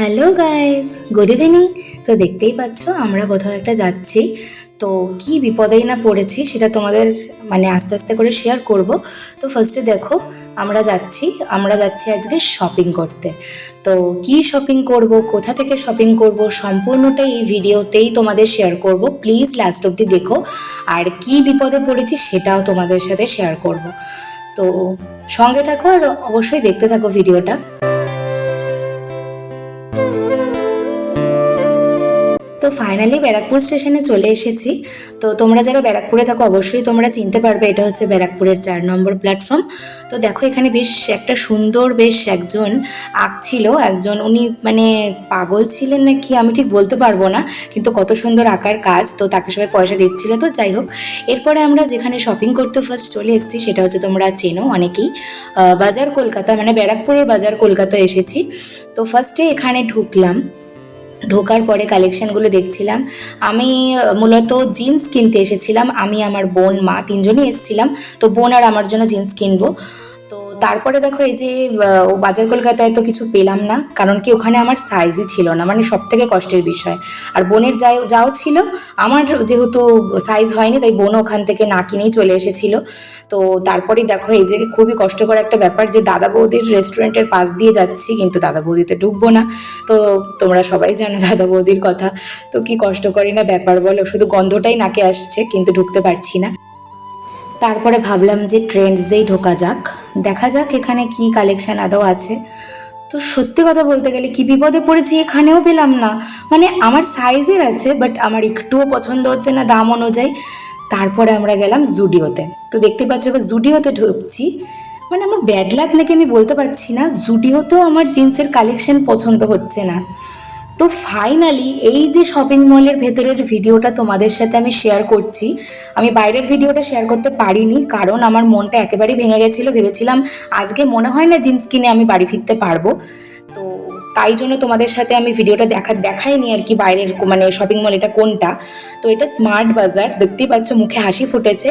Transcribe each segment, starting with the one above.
Hello guys good evening তো দেখতেই পাচ্ছ, আমরা কোথাও একটা যাচ্ছি। তো কি বিপদেই না পড়েছি সেটা তোমাদের মানে আস্তে আস্তে করে শেয়ার করব। তো ফার্স্টে দেখো, আমরা যাচ্ছি। আমরা যাচ্ছি আজকে শপিং করতে। তো কি শপিং করব, কোথা থেকে শপিং করব সম্পূর্ণটা এই ভিডিওতেই তোমাদের শেয়ার করব। প্লিজ লাস্ট অবধি দেখো। আর কি বিপদে পড়েছি সেটাও তোমাদের সাথে শেয়ার করব। তো সঙ্গে থাকো আর অবশ্যই দেখতে থাকো ভিডিওটা তো ফাইনালি ব্যারাকপুর স্টেশনে চলে এসেছি। তো তোমরা যারা ব্যারাকপুরে থাকো, অবশ্যই তোমরা চিনতে পারবে এটা হচ্ছে ব্যারাকপুরের চার নম্বর প্ল্যাটফর্ম তো দেখো এখানে বেশ একটা সুন্দর বেশ একজন আঁকছিল একজন উনি মানে পাগল ছিলেন না কি আমি ঠিক বলতে পারব না, কিন্তু কত সুন্দর আঁকার কাজ, তো তাকে সবাই পয়সা দিচ্ছিল, তো যাই হোক। এরপরে আমরা যেখানে শপিং করতে ফার্স্ট চলে এসেছি, সেটা হচ্ছে তোমরা চেনো অনেকেই। বাজার কলকাতা মানে ব্যারাকপুরের বাজার কলকাতা এসেছি। তো ফার্স্টে এখানে ঢুকলাম। ঢোকার পরে কালেকশানগুলো দেখছিলাম। আমি মূলত জিন্স কিনতে এসেছিলাম। আমি, আমার বোন, মা তিনজনই এসেছিলাম। তো বোন আর আমার জন্য জিন্স কিনবো। তারপরে দেখো এই যে বাজার কলকাতায় তো কিছু পেলাম না, কারণ কি ওখানে আমার সাইজই ছিল না মানে সব থেকে কষ্টের বিষয়। আর বোনের যাই, যাও ছিল, আমার যেহেতু সাইজ হয়নি, তাই বোন ওখান থেকে না কিনেই চলে এসেছিল। তো তারপরেই দেখো এই যে, খুবই কষ্টকর একটা ব্যাপার যে, দাদা বৌদির রেস্টুরেন্টের পাশ দিয়ে যাচ্ছি, কিন্তু দাদা বৌদিতে ঢুকবো না। তো তোমরা সবাই জানো দাদা বৌদির কথা। তো কি কষ্ট করি না ব্যাপার বলো, শুধু গন্ধটাই নাকে আসছে, কিন্তু ঢুকতে পারছি না। তারপরে ভাবলাম যে ট্রেন্ডসেই ঢোকা যাক। দেখা যাক এখানে কি কালেকশন আদৌ আছে। তো সত্যি কথা বলতে গেলে কি বিপদে পড়েছি এখানেও পেলাম না। মানে আমার সাইজের আছে বাট আমার একটুও পছন্দ হচ্ছে না দাম অনুযায়ী। তারপরে আমরা গেলাম জুডিওতে তো দেখতে পাচ্ছ এবার জুডিওতে ঢুকছি। মানে আমার ব্যাড লাক নাকি আমি বলতে পারছি না জুডিওতেও আমার জিন্সের কালেকশন পছন্দ হচ্ছে না। তো ফাইনালি এই যে শপিং মলের ভেতরের ভিডিওটা তোমাদের সাথে আমি শেয়ার করছি, আমি বাইরের ভিডিওটা শেয়ার করতে পারিনি কারণ আমার মনটা একেবারেই ভেঙে গেছিল। ভেবেছিলাম আজকে মনে হয় না জিন্স কিনে আমি বাড়ি ফিরতে পারব। তাই জন্য তোমাদের সাথে আমি ভিডিওটা দেখা, দেখাইনি আর কি বাইরের মানে শপিং মল এটা কোনটা। তো এটা স্মার্ট বাজার, দেখতেই পাচ্ছ মুখে হাসি ফুটেছে।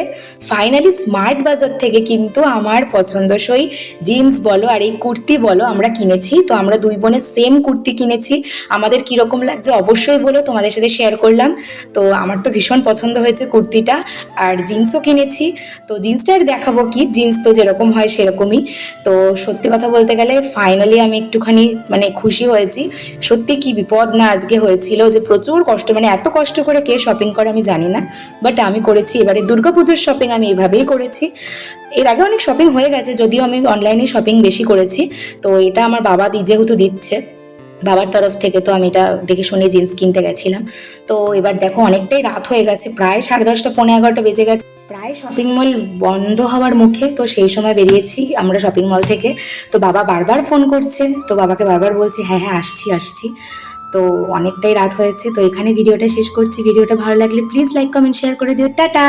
ফাইনালি স্মার্ট বাজার থেকে কিন্তু আমার পছন্দসই জিন্স বলো আর এই কুর্তি বলো আমরা কিনেছি। তো আমরা দুই বোনের সেম কুর্তি কিনেছি। আমাদের কীরকম লাগছে অবশ্যই বলো, তোমাদের সাথে শেয়ার করলাম। তো আমার তো ভীষণ পছন্দ হয়েছে কুর্তিটা আর জিন্সও কিনেছি। তো জিন্সটা আর দেখাবো কি জিন্স তো যেরকম হয় সেরকমই। তো সত্যি কথা বলতে গেলে ফাইনালি আমি একটুখানি মানে খুশি হয়েছি। সত্যি কি বিপদ না আজকে হয়েছিল যে প্রচুর কষ্ট মানে এত কষ্ট করে কে শপিং করে আমি জানি না। বাট আমি করেছি, এবারে দুর্গাপুজোর শপিং আমি এভাবেই করেছি। এর আগে অনেক শপিং হয়ে গেছে, যদিও আমি অনলাইনে শপিং বেশি করেছি। তো এটা আমার বাবা যেহেতু দিচ্ছে, বাবার তরফ থেকে তো আমি এটা দেখে শুনে জিন্স কিনতে গেছিলাম। তো এবার দেখো অনেকটাই রাত হয়ে গেছে, প্রায় সাড়ে দশটা পনেরো এগারোটা বেজে গেছে। প্রায় শপিং মল বন্ধ হওয়ার মুখে তো সেই সময় বেরিয়েছি আমরা শপিং মল থেকে। তো বাবা বারবার ফোন করছে, তো বাবাকে বারবার বলছি হ্যাঁ হ্যাঁ আসছি আসছি। তো অনেকটাই রাত হয়েছে, তো এখানে ভিডিওটা শেষ করছি। ভিডিওটা ভালো লাগলে প্লিজ লাইক কমেন্ট শেয়ার করে দিও। টাটা!